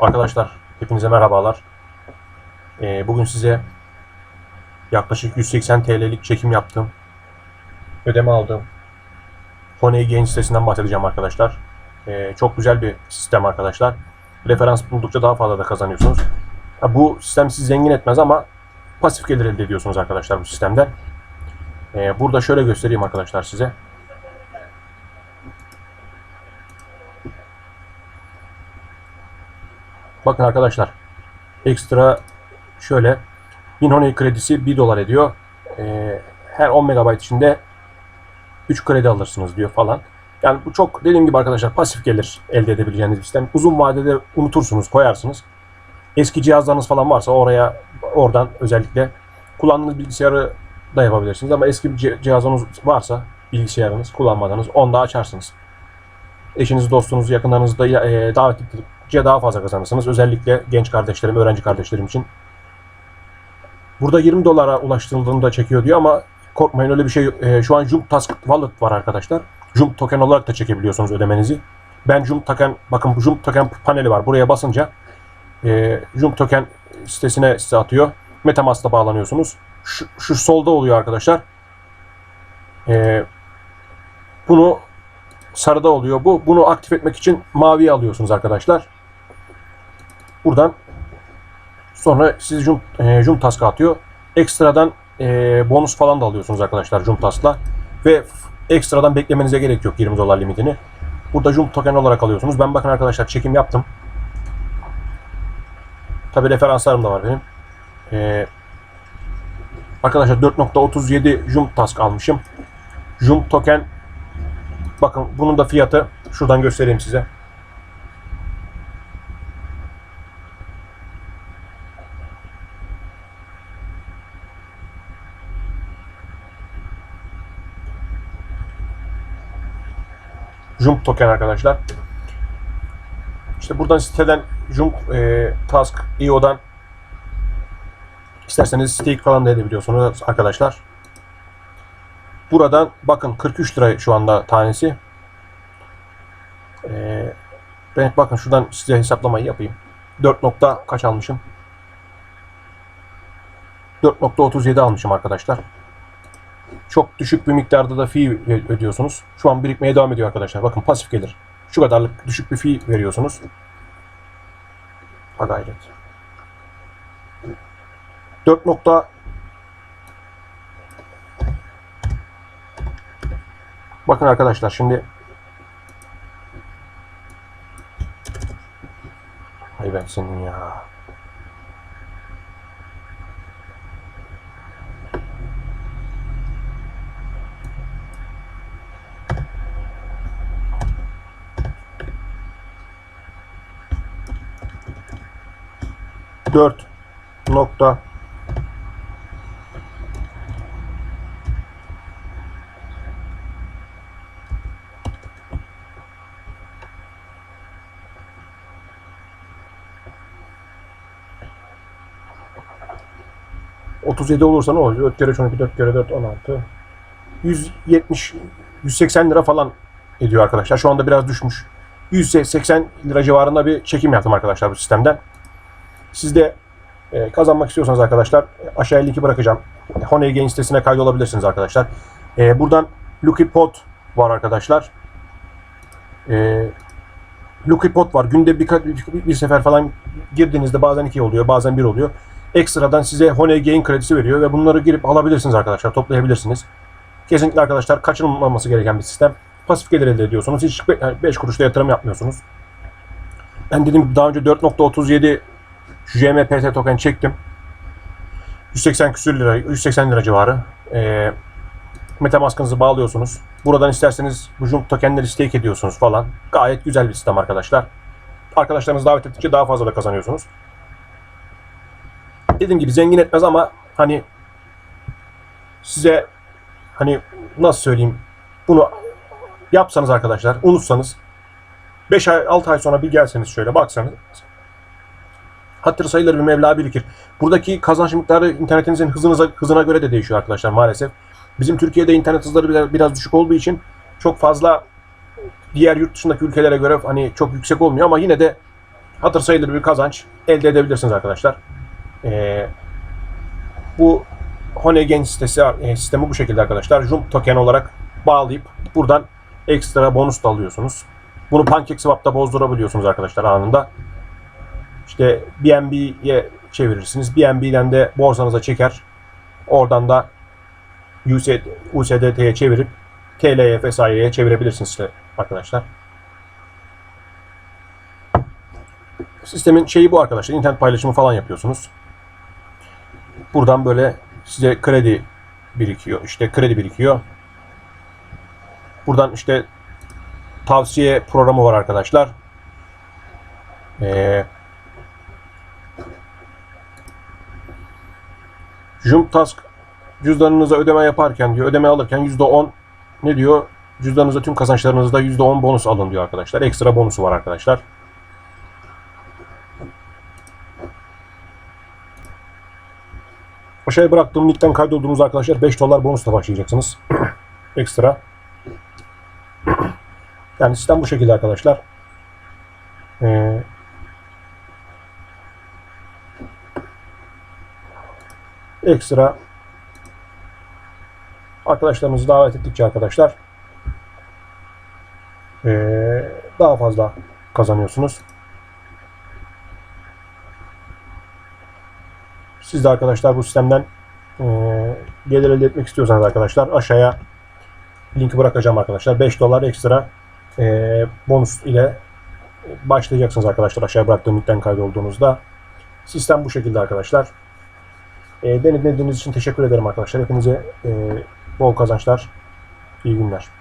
Arkadaşlar hepinize merhabalar. Ee, bugün size yaklaşık 180 TL'lik çekim yaptım. Ödeme aldım. Honey Gain sitesinden bahsedeceğim arkadaşlar. Ee, çok güzel bir sistem arkadaşlar. Referans buldukça daha fazla da kazanıyorsunuz. Ha, bu sistem sizi zengin etmez ama pasif gelir elde ediyorsunuz arkadaşlar bu sistemden. Ee, burada şöyle göstereyim arkadaşlar size. Bakın arkadaşlar. Ekstra şöyle. 1000 Honey kredisi 1 dolar ediyor. Ee, her 10 megabayt içinde 3 kredi alırsınız diyor falan. Yani bu çok dediğim gibi arkadaşlar pasif gelir elde edebileceğiniz bir sistem. Uzun vadede unutursunuz, koyarsınız. Eski cihazlarınız falan varsa oraya oradan özellikle kullandığınız bilgisayarı da yapabilirsiniz ama eski bir ci- cihazınız varsa bilgisayarınız kullanmadığınız onu da açarsınız. Eşiniz, dostunuz, yakınlarınızı da e, davet ettikçe daha fazla kazanırsınız. Özellikle genç kardeşlerim, öğrenci kardeşlerim için. Burada 20 dolara ulaştırıldığında çekiyor diyor ama korkmayın öyle bir şey. E, şu an Jump Task Wallet var arkadaşlar. Jump token olarak da çekebiliyorsunuz ödemenizi. Ben Jump token, bakın bu Jump token paneli var. Buraya basınca e, Jump token sitesine size atıyor. Metamask'la bağlanıyorsunuz. Şu, şu solda oluyor arkadaşlar. E, bunu sarıda oluyor bu. Bunu aktif etmek için maviye alıyorsunuz arkadaşlar. Buradan sonra sizi Jump, e, Jump Task'a atıyor. Ekstradan e, bonus falan da alıyorsunuz arkadaşlar Jump Task'la. Ve ekstradan beklemenize gerek yok 20 dolar limitini. Burada Jump token olarak alıyorsunuz. Ben bakın arkadaşlar çekim yaptım. Tabi referanslarım da var benim. E, arkadaşlar 4.37 Jump Task almışım. Jump token Bakın bunun da fiyatı şuradan göstereyim size. Jump token arkadaşlar. İşte buradan siteden Jump e, Task IO'dan isterseniz stake falan da edebiliyorsunuz arkadaşlar. Buradan bakın 43 lira şu anda tanesi. Ee, ben bakın şuradan size hesaplamayı yapayım. 4 nokta kaç almışım? 4.37 almışım arkadaşlar. Çok düşük bir miktarda da fee ödüyorsunuz. Şu an birikmeye devam ediyor arkadaşlar. Bakın pasif gelir. Şu kadarlık düşük bir fee veriyorsunuz. Ha gayret. 4 nokta Bakın arkadaşlar şimdi Hay ben senin ya. Dört nokta 37 olursa ne oluyor? 4 kere 12, 4 kere 4, 16. 170, 180 lira falan ediyor arkadaşlar. Şu anda biraz düşmüş. 180 lira civarında bir çekim yaptım arkadaşlar bu sistemden. Siz de e, kazanmak istiyorsanız arkadaşlar e, aşağıya linki bırakacağım. Honey Gain sitesine kaydolabilirsiniz arkadaşlar. E, buradan Lucky Pot var arkadaşlar. E, Lucky Pot var. Günde birkaç bir, bir sefer falan girdiğinizde bazen iki oluyor, bazen bir oluyor ekstradan size Honey Gain kredisi veriyor ve bunları girip alabilirsiniz arkadaşlar, toplayabilirsiniz. Kesinlikle arkadaşlar kaçınılmaması gereken bir sistem. Pasif gelir elde ediyorsunuz. Hiç 5 kuruşta yatırım yapmıyorsunuz. Ben dediğim gibi daha önce 4.37 JMPT token çektim. 180 küsür lira, 180 lira civarı. Ee, Metamask'ınızı bağlıyorsunuz. Buradan isterseniz bu tokenleri stake ediyorsunuz falan. Gayet güzel bir sistem arkadaşlar. Arkadaşlarınızı davet ettikçe daha fazla da kazanıyorsunuz dediğim gibi zengin etmez ama hani size hani nasıl söyleyeyim bunu yapsanız arkadaşlar unutsanız 5 ay 6 ay sonra bir gelseniz şöyle baksanız hatır sayılır bir meblağ birikir. Buradaki kazanç miktarı internetinizin hızınıza, hızına göre de değişiyor arkadaşlar maalesef. Bizim Türkiye'de internet hızları biraz, biraz düşük olduğu için çok fazla diğer yurt dışındaki ülkelere göre hani çok yüksek olmuyor ama yine de hatır sayılır bir kazanç elde edebilirsiniz arkadaşlar. Ee, bu Honeygen sitesi, e, sistemi bu şekilde arkadaşlar. Jump token olarak bağlayıp buradan ekstra bonus da alıyorsunuz. Bunu PancakeSwap'ta bozdurabiliyorsunuz arkadaşlar anında. İşte BNB'ye çevirirsiniz. BNB'den de borsanıza çeker. Oradan da USD, USDT'ye çevirip TL'ye vesaireye çevirebilirsiniz işte arkadaşlar. Sistemin şeyi bu arkadaşlar. İnternet paylaşımı falan yapıyorsunuz. Buradan böyle size kredi birikiyor. İşte kredi birikiyor. Buradan işte tavsiye programı var arkadaşlar. Ee, Jump cüzdanınıza ödeme yaparken diyor, ödeme alırken %10 ne diyor? Cüzdanınıza tüm kazançlarınızda %10 bonus alın diyor arkadaşlar. Ekstra bonusu var arkadaşlar. Aşağıya bıraktığım linkten kaydolduğunuz arkadaşlar 5 dolar bonusla başlayacaksınız. Ekstra. Yani sistem bu şekilde arkadaşlar. Ee, ekstra arkadaşlarınızı davet ettikçe arkadaşlar daha fazla kazanıyorsunuz. Siz de arkadaşlar bu sistemden gelir elde etmek istiyorsanız arkadaşlar aşağıya linki bırakacağım arkadaşlar. 5 dolar ekstra bonus ile başlayacaksınız arkadaşlar aşağıya bıraktığım linkten kaydolduğunuzda. Sistem bu şekilde arkadaşlar. E, beni dinlediğiniz için teşekkür ederim arkadaşlar. Hepinize e, bol kazançlar, iyi günler.